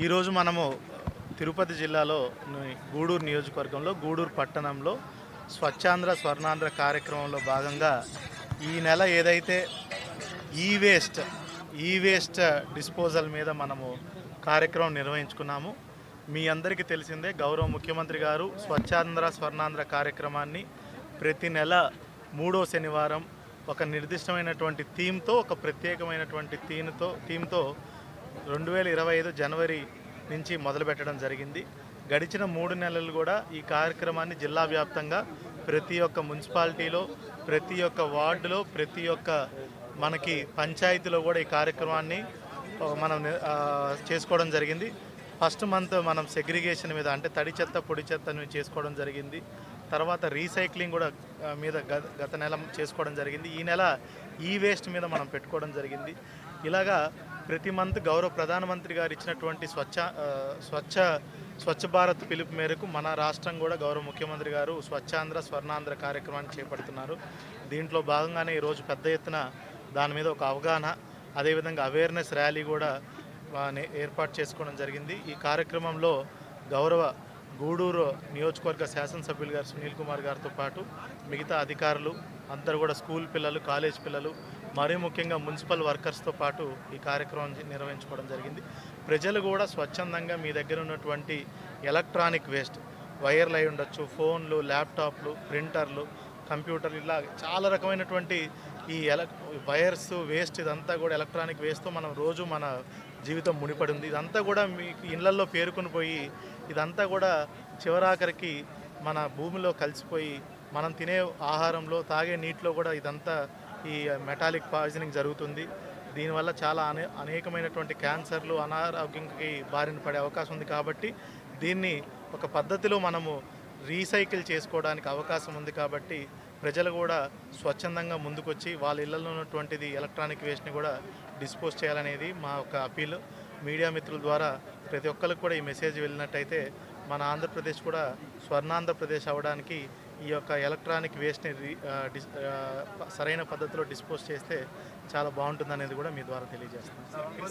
ఈరోజు మనము తిరుపతి జిల్లాలో గూడూరు నియోజకవర్గంలో గూడూరు పట్టణంలో స్వచ్ఛాంధ్ర స్వర్ణాంధ్ర కార్యక్రమంలో భాగంగా ఈ నెల ఏదైతే ఈ వేస్ట్ ఈ వేస్ట్ డిస్పోజల్ మీద మనము కార్యక్రమం నిర్వహించుకున్నాము మీ అందరికీ తెలిసిందే గౌరవ ముఖ్యమంత్రి గారు స్వచ్ఛాంధ్ర స్వర్ణాంధ్ర కార్యక్రమాన్ని ప్రతి నెల మూడో శనివారం ఒక నిర్దిష్టమైనటువంటి థీమ్తో ఒక ప్రత్యేకమైనటువంటి థీమ్తో థీమ్తో రెండు వేల ఇరవై ఐదు జనవరి నుంచి మొదలుపెట్టడం జరిగింది. గడిచిన మూడు నెలలు కూడా ఈ కార్యక్రమాన్ని జిల్లా వ్యాప్తంగా ప్రతి ఒక్క మున్సిపాలిటీలో ప్రతి ఒక్క వార్డులో ప్రతి ఒక్క మనకి పంచాయతీలో కూడా ఈ కార్యక్రమాన్ని మనం చేసుకోవడం జరిగింది. ఫస్ట్ మంత్ మనం సెగ్రిగేషన్ మీద అంటే తడి చెత్త పొడి చెత్తని చేసుకోవడం జరిగింది. తర్వాత రీసైక్లింగ్ కూడా మీద గత గత నెల చేసుకోవడం జరిగింది. ఈ నెల ఈ వేస్ట్ మీద మనం పెట్టుకోవడం జరిగింది. ఇలాగా ప్రతి మంత్ గౌరవ ప్రధానమంత్రి గారు ఇచ్చినటువంటి స్వచ్ఛ స్వచ్ఛ స్వచ్ఛ భారత్ పిలుపు మేరకు మన రాష్ట్రం కూడా గౌరవ ముఖ్యమంత్రి గారు స్వచ్ఛాంధ్ర స్వర్ణాంధ్ర కార్యక్రమాన్ని చేపడుతున్నారు. దీంట్లో భాగంగానే ఈరోజు పెద్ద ఎత్తున దాని మీద ఒక అవగాహన అదేవిధంగా అవేర్నెస్ ర్యాలీ కూడా ఏర్పాటు చేసుకోవడం జరిగింది. ఈ కార్యక్రమంలో గౌరవ గూడూరు నియోజకవర్గ శాసనసభ్యులు గారు సునీల్ కుమార్ గారితో పాటు మిగతా అధికారులు అందరూ కూడా స్కూల్ పిల్లలు కాలేజ్ పిల్లలు మరీ ముఖ్యంగా మున్సిపల్ వర్కర్స్తో పాటు ఈ కార్యక్రమం నిర్వహించుకోవడం జరిగింది. ప్రజలు కూడా స్వచ్ఛందంగా మీ దగ్గర ఉన్నటువంటి ఎలక్ట్రానిక్ వేస్ట్ వైర్లు అయి ఉండొచ్చు ఫోన్లు ల్యాప్టాప్లు ప్రింటర్లు కంప్యూటర్లు ఇలా చాలా రకమైనటువంటి ఈ ఎల వైర్స్ వేస్ట్ ఇదంతా కూడా ఎలక్ట్రానిక్ వేస్ట్తో మనం రోజు మన జీవితం ముడిపడి ఉంది ఇదంతా కూడా మీకు ఇళ్ళల్లో పేరుకుని పోయి ఇదంతా కూడా చివరాఖరికి మన భూమిలో కలిసిపోయి మనం తినే ఆహారంలో తాగే నీటిలో కూడా ఇదంతా ఈ మెటాలిక్ పాయిజనింగ్ జరుగుతుంది. దీనివల్ల చాలా అనే అనేకమైనటువంటి క్యాన్సర్లు అనారోగ్యంకి బారిన పడే అవకాశం ఉంది కాబట్టి దీన్ని ఒక పద్ధతిలో మనము రీసైకిల్ చేసుకోవడానికి అవకాశం ఉంది కాబట్టి ప్రజలు కూడా స్వచ్ఛందంగా ముందుకొచ్చి వాళ్ళ ఇళ్ళలో ఉన్నటువంటిది ఎలక్ట్రానిక్ వేస్ట్ని కూడా డిస్పోజ్ చేయాలనేది మా యొక్క అపీల్. మీడియా మిత్రుల ద్వారా ప్రతి ఒక్కరికి కూడా ఈ మెసేజ్ వెళ్ళినట్టయితే మన ఆంధ్రప్రదేశ్ కూడా స్వర్ణాంధ్రప్రదేశ్ అవ్వడానికి ఈ యొక్క ఎలక్ట్రానిక్ వేస్ట్ని డిస్ సరైన పద్ధతిలో డిస్పోజ్ చేస్తే చాలా బాగుంటుంది అనేది కూడా మీ ద్వారా తెలియజేస్తాను